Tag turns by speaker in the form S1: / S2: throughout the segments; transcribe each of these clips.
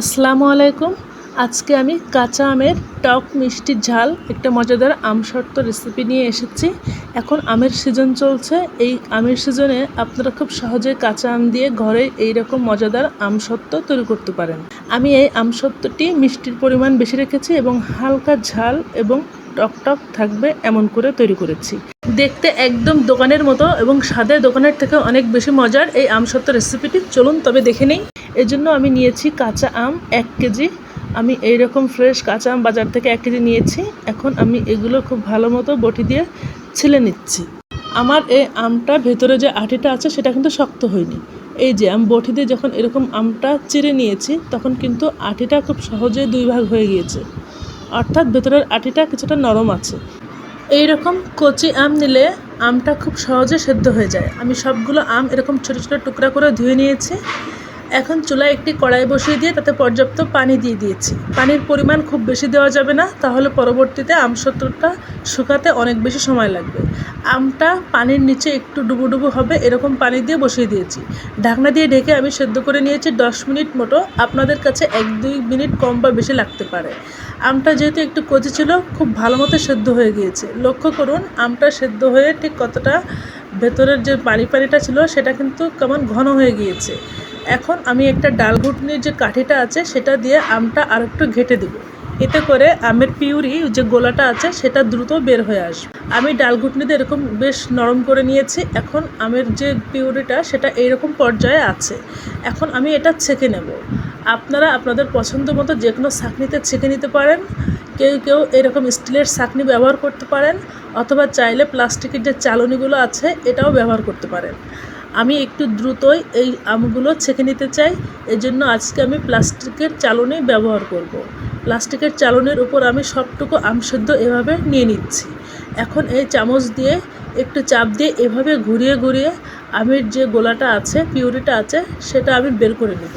S1: আসসালামু আলাইকুম। আজকে আমি কাঁচা আমের টক মিষ্টি ঝাল, একটা মজাদার আম শর্ত রেসিপি নিয়ে এসেছি। এখন আমের সিজন চলছে। এই আমের সিজনে আপনারা খুব সহজে কাঁচা আম দিয়ে ঘরে এই রকম মজাদার আম সত্ত্ব তৈরি করতে পারেন। আমি এই আম সত্ত্বটি মিষ্টির পরিমাণ বেশি রেখেছি এবং হালকা ঝাল এবং টক টক থাকবে এমন করে তৈরি করেছি। দেখতে একদম দোকানের মতো এবং স্বাদের দোকানের থেকে অনেক বেশি মজার এই আম সত্ত্ব রেসিপিটি চলুন তবে দেখে নেই। এর জন্য আমি নিয়েছি কাঁচা আম এক কেজি। আমি এই রকম ফ্রেশ কাঁচা আম বাজার থেকে এক কেজি নিয়েছি। এখন আমি এগুলো খুব ভালো মতো বটি দিয়ে ছিলে নিচ্ছি। আমার এই আমটা ভেতরে যে আটিটা আছে, সেটা কিন্তু শক্ত হয়নি। এই যে আমি বটি দিয়ে যখন এরকম আমটা চিড়ে নিয়েছি, তখন কিন্তু আটিটা খুব সহজে দুই ভাগ হয়ে গিয়েছে। অর্থাৎ ভেতরের আটিটা কিছুটা নরম আছে। এই রকম কচি আম নিলে আমটা খুব সহজে সেদ্ধ হয়ে যায়। আমি সবগুলো আম এরকম ছোটো ছোটো টুকরা করে ধুয়ে নিয়েছি। এখন চুলায় একটি কড়াই বসিয়ে দিয়ে তাতে পর্যাপ্ত পানি দিয়ে দিয়েছি। পানির পরিমাণ খুব বেশি দেওয়া যাবে না, তাহলে পরবর্তীতে আমসত্বটা শুকাতে অনেক বেশি সময় লাগবে। আমটা পানির নিচে একটু ডুবো ডুবো হবে, এরকম পানি দিয়ে বসিয়ে দিয়েছি। ঢাকনা দিয়ে ঢেকে আমি সেদ্ধ করে নিয়েছি দশ মিনিট মতো, আপনাদের কাছে এক দুই মিনিট কম বা বেশি লাগতে পারে। আমটা যেহেতু একটু কচি ছিল, খুব ভালো মতো সেদ্ধ হয়ে গিয়েছে। লক্ষ্য করুন, আমটা সেদ্ধ হয়ে ঠিক কতটা ভেতরের যে পানি পানিটা ছিল, সেটা কিন্তু কেমন ঘন হয়ে গিয়েছে। এখন আমি একটা ডাল ঘুটনির যে কাঠিটা আছে, সেটা দিয়ে আমটা আর একটু ঘেটে দেবো। এতে করে আমের পিউরি যে গোলাটা আছে, সেটা দ্রুত বের হয়ে আসবে। আমি ডাল ঘুটনিতে এরকম বেশ নরম করে নিয়েছি। এখন আমের যে পিউরিটা, সেটা এইরকম পর্যায়ে আছে। এখন আমি এটা ছেঁকে নেব। আপনারা আপনাদের পছন্দ মতো যে কোনো ছাঁকনিতে ছেঁকে নিতে পারেন। কেউ কেউ এরকম স্টিলের ছাঁকনি ব্যবহার করতে পারেন, অথবা চাইলে প্লাস্টিকের যে চালনিগুলো আছে, এটাও ব্যবহার করতে পারেন। আমি একটু দ্রুতই এই আমগুলো ছেঁকে নিতে চাই। এজন্য আজকে আমি প্লাস্টিকের চালনি ব্যবহার করব। প্লাস্টিকের চালনির উপর আমি সবটুকু আম সেদ্ধ এভাবে নিয়ে নিচ্ছি। এখন এই চামচ দিয়ে একটু চাপ দিয়ে এভাবে ঘুরিয়ে ঘুরিয়ে আমের যে গোলাটা আছে, পিউরিটা আছে, সেটা আমি বের করে নেব।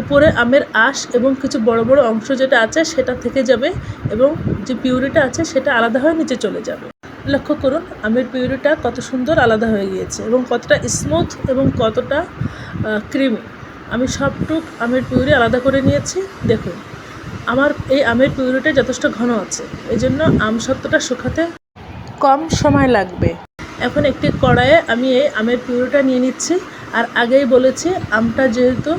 S1: উপরে আমের আঁশ এবং কিছু বড় বড় অংশ যেটা আছে, সেটা থেকে যাবে এবং যে পিউরিটা আছে, সেটা আলাদা হয়ে নিচে চলে যাবে। লক্ষ্য করুন, আমের পিউরিটা কত সুন্দর আলাদা হয়ে গিয়েছে এবং কতটা স্মুথ এবং কতটা ক্রিমি আমি সবটুক আমের পিউরি আলাদা করে নিয়েছি। দেখুন, আমার এই আমের পিউরিটা যথেষ্ট ঘন আছে এই জন্য আম সত্ত্বটা শুকাতে কম সময় লাগবে। এখন একটি কড়াইয়ে আমি এই আমের পিউরিটা নিয়ে নিচ্ছি। আর আগেই বলেছি, আমটা যেহেতু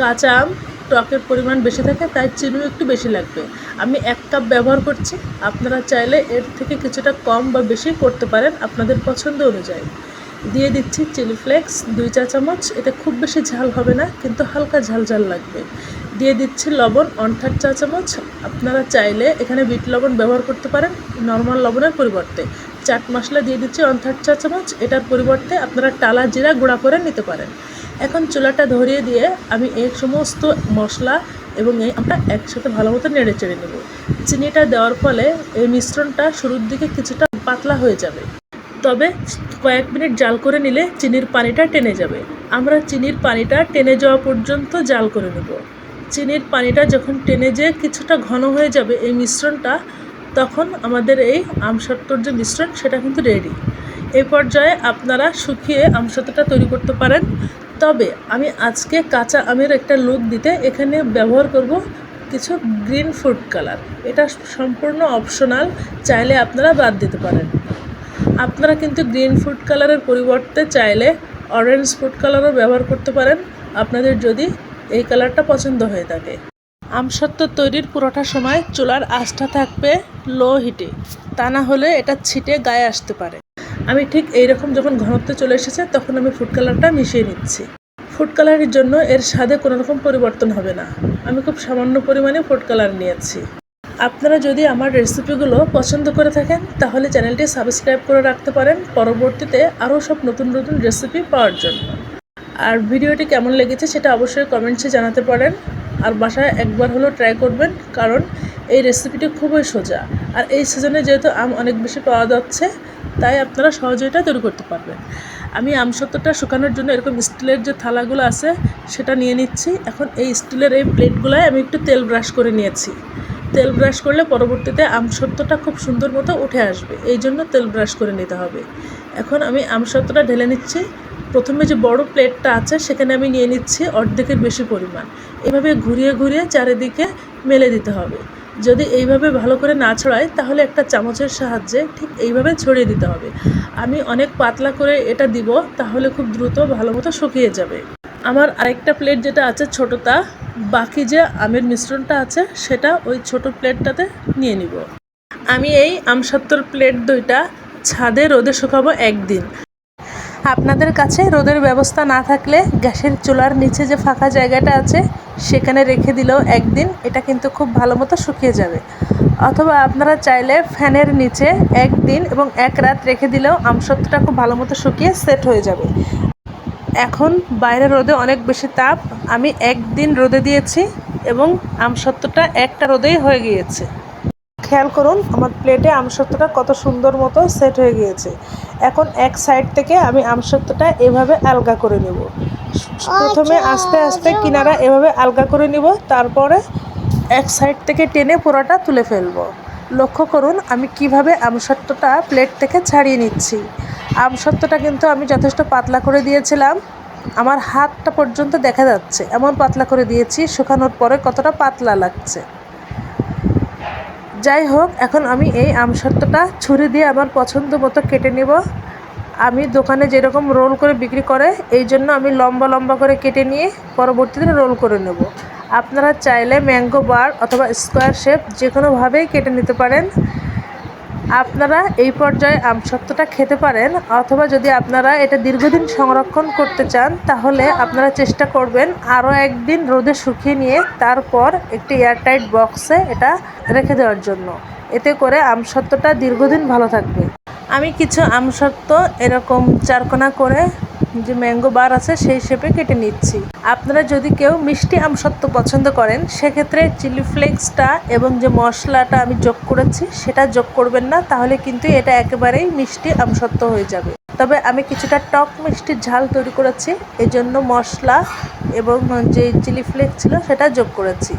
S1: কাঁচা আম টকের পরিমাণ বেশি থাকে, তাই চিনিও একটু বেশি লাগবে। আমি এক কাপ ব্যবহার করছি, আপনারা চাইলে এর থেকে কিছুটা কম বা বেশি করতে পারেন আপনাদের পছন্দ অনুযায়ী। দিয়ে দিচ্ছি চিলি ফ্লেক্স, দুই চা চামচ এটা খুব বেশি ঝাল হবে না, কিন্তু হালকা ঝাল ঝাল লাগবে। দিয়ে দিচ্ছি লবণ, ওয়ান থার্ড চা চামচ, আপনারা চাইলে এখানে বিট লবণ ব্যবহার করতে পারেন, নর্মাল লবণের পরিবর্তে। চাট মশলা দিয়ে দিচ্ছি ওয়ান থার্ড চা চামচ, এটার পরিবর্তে আপনারা টালা জিরা গুঁড়া করে নিতে পারেন। এখন চুলাটা ধরিয়ে দিয়ে আমি এই সমস্ত মশলা এবং এই আমরা একসাথে ভালো মতো নেড়ে চেড়ে নেব। চিনিটা দেওয়ার ফলে এই মিশ্রণটা শুরুর দিকে কিছুটা পাতলা হয়ে যাবে। তবে কয়েক মিনিট জাল করে নিলে চিনির পানিটা টেনে যাবে। আমরা চিনির পানিটা টেনে যাওয়া পর্যন্ত জাল করে নেব। চিনির পানিটা যখন টেনে যেয়ে কিছুটা ঘন হয়ে যাবে এই মিশ্রণটা, তখন আমাদের এই আমসত্তর যে মিশ্রণ, সেটা কিন্তু রেডি এই পর্যায়ে আপনারা শুকিয়ে আমসত্ত্বটা তৈরি করতে পারেন। তবে আমি আজকে কাঁচা আমের একটা লুক দিতে এখানে ব্যবহার করব কিছু গ্রিন ফুড কালার। এটা সম্পূর্ণ অপশনাল, চাইলে আপনারা বাদ দিতে পারেন। আপনারা কিন্তু গ্রিন ফুড কালারের পরিবর্তে চাইলে অরেঞ্জ ফুড কালারও ব্যবহার করতে পারেন। আপনাদের যদি এই কালারটা পছন্দ হয়ে থাকে। আমসত্ত্ব তৈরির পুরোটা সময় চুলার আঁচটা থাকবে লো হিটে। তা না হলে এটা ছিটে গায়ে আসতে পারে। আমি ঠিক এইরকম যখন ঘনত্ব চলে এসেছে, তখন আমি ফুড কালারটা মিশিয়ে নিচ্ছি। ফুড কালারের জন্য এর স্বাদে কোনো রকম পরিবর্তন হবে না। আমি খুব সামান্য পরিমাণে ফুড কালার নিয়েছি। আপনারা যদি আমার রেসিপিগুলো পছন্দ করে থাকেন, তাহলে চ্যানেলটি সাবস্ক্রাইব করে রাখতে পারেন। পরবর্তীতে আরও সব নতুন নতুন রেসিপি পাওয়ার জন্য। আর ভিডিওটি কেমন লেগেছে সেটা অবশ্যই কমেন্টসে জানাতে পারেন। আর বাসায় একবার হলেও ট্রাই করবেন, কারণ এই রেসিপিটি খুবই সোজা। আর এই সিজনে যেহেতু আম অনেক বেশি পাওয়া যাচ্ছে তাই আপনারা সহজে এটা তৈরি করতে পারবেন। আমি আমসত্ত্বটা শুকানোর জন্য এরকম স্টিলের যে থালাগুলো আছে, সেটা নিয়ে নিচ্ছি। এখন এই স্টিলের এই প্লেটগুলোয় আমি একটু তেল ব্রাশ করে নিয়েছি। তেল ব্রাশ করলে পরবর্তীতে আমসত্ত্বটা খুব সুন্দর মতো উঠে আসবে। এই জন্য তেল ব্রাশ করে নিতে হবে। এখন আমি আমসত্ত্বটা ঢেলে নিচ্ছি। প্রথমে যে বড় প্লেটটা আছে, সেখানে আমি নিয়ে নিচ্ছি অর্ধেকের বেশি পরিমাণ। এভাবে ঘুরিয়ে ঘুরিয়ে চারিদিকে মেলে দিতে হবে। যদি এইভাবে ভালো করে না ছড়ায়, তাহলে একটা চামচের সাহায্যে ঠিক এইভাবে ছড়িয়ে দিতে হবে। আমি অনেক পাতলা করে এটা দিব, তাহলে খুব দ্রুত ভালো মতো শুকিয়ে যাবে। আমার আরেকটা প্লেট যেটা আছে ছোটোটা, বাকি যে আমের মিশ্রণটা আছে, সেটা ওই ছোট প্লেটটাতে নিয়ে নিব। আমি এই আমসত্তর প্লেট দুইটা ছাদে রোদে শুকাবো একদিন। আপনাদের কাছে রোদের ব্যবস্থা না থাকলে গ্যাসের চুলার নিচে যে ফাঁকা জায়গাটা আছে সেখানে রেখে দিলেও একদিন এটা কিন্তু খুব ভালো মতো শুকিয়ে যাবে। অথবা আপনারা চাইলে ফ্যানের নিচে একদিন এবং এক রাত রেখে দিলেও আমসত্ত্বটা খুব ভালো মতো শুকিয়ে সেট হয়ে যাবে। এখন বাইরে রোদে অনেক বেশি তাপ। আমি একদিন রোদে দিয়েছি এবং আমসত্ত্বটা একটা রোদেই হয়ে গিয়েছে। খেয়াল করুন, আমার প্লেটে আমসত্ত্বটা কত সুন্দর মতো সেট হয়ে গিয়েছে। এখন এক সাইড থেকে আমি আমসত্ত্বটা এভাবে আলগা করে নেব। প্রথমে আস্তে আস্তে কিনারা এভাবে আলগা করে নিব তারপরে এক সাইড থেকে টেনে পুরোটা তুলে ফেলব। লক্ষ্য করুন আমি কীভাবে আমসত্ত্বটা প্লেট থেকে ছাড়িয়ে নিচ্ছি। আমসত্ত্বটা কিন্তু আমি যথেষ্ট পাতলা করে দিয়েছিলাম। আমার হাতটা পর্যন্ত দেখা যাচ্ছে এমন পাতলা করে দিয়েছি শুকানোর পরে কতটা পাতলা লাগছে। যাই হোক এখন আমি এই আমসত্ত্বটা ছুরি দিয়ে আমার পছন্দ মতো কেটে নেব। আমি দোকানে যেরকম রোল করে বিক্রি করে, এই জন্য আমি লম্বা লম্বা করে কেটে নিয়ে পরবর্তীতে রোল করে নেব। আপনারা চাইলে ম্যাঙ্গো বার অথবা স্কোয়ার শেপ যে কোনোভাবেই কেটে নিতে পারেন। আপনারা এই পর্যায়ে আমসত্ত্বটা খেতে পারেন, অথবা যদি আপনারা এটা দীর্ঘদিন সংরক্ষণ করতে চান, তাহলে আপনারা চেষ্টা করবেন আরও একদিন রোদে শুকিয়ে নিয়ে তারপর একটি এয়ারটাইট বক্সে এটা রেখে দেওয়ার জন্য। এতে করে আমসত্ত্বটা দীর্ঘদিন ভালো থাকবে। আমি কিছু আমসত্ত্ব এরকম চারকোনা করে যে ম্যাঙ্গো বার আছে সেই শেপে কেটে নিচ্ছি। আপনারা যদি কেউ মিষ্টি আমসত্ত্ব পছন্দ করেন, সেক্ষেত্রে চিলি ফ্লেক্সটা এবং যে মশলাটা আমি যোগ করেছি, সেটা যোগ করবেন না, তাহলে কিন্তু এটা একেবারেই মিষ্টি আমসত্ত্ব হয়ে যাবে। তবে আমি কিছুটা টক মিষ্টির ঝাল তৈরি করেছি এই জন্য মশলা এবং যে চিলি ফ্লেক্স ছিল, সেটা যোগ করেছি।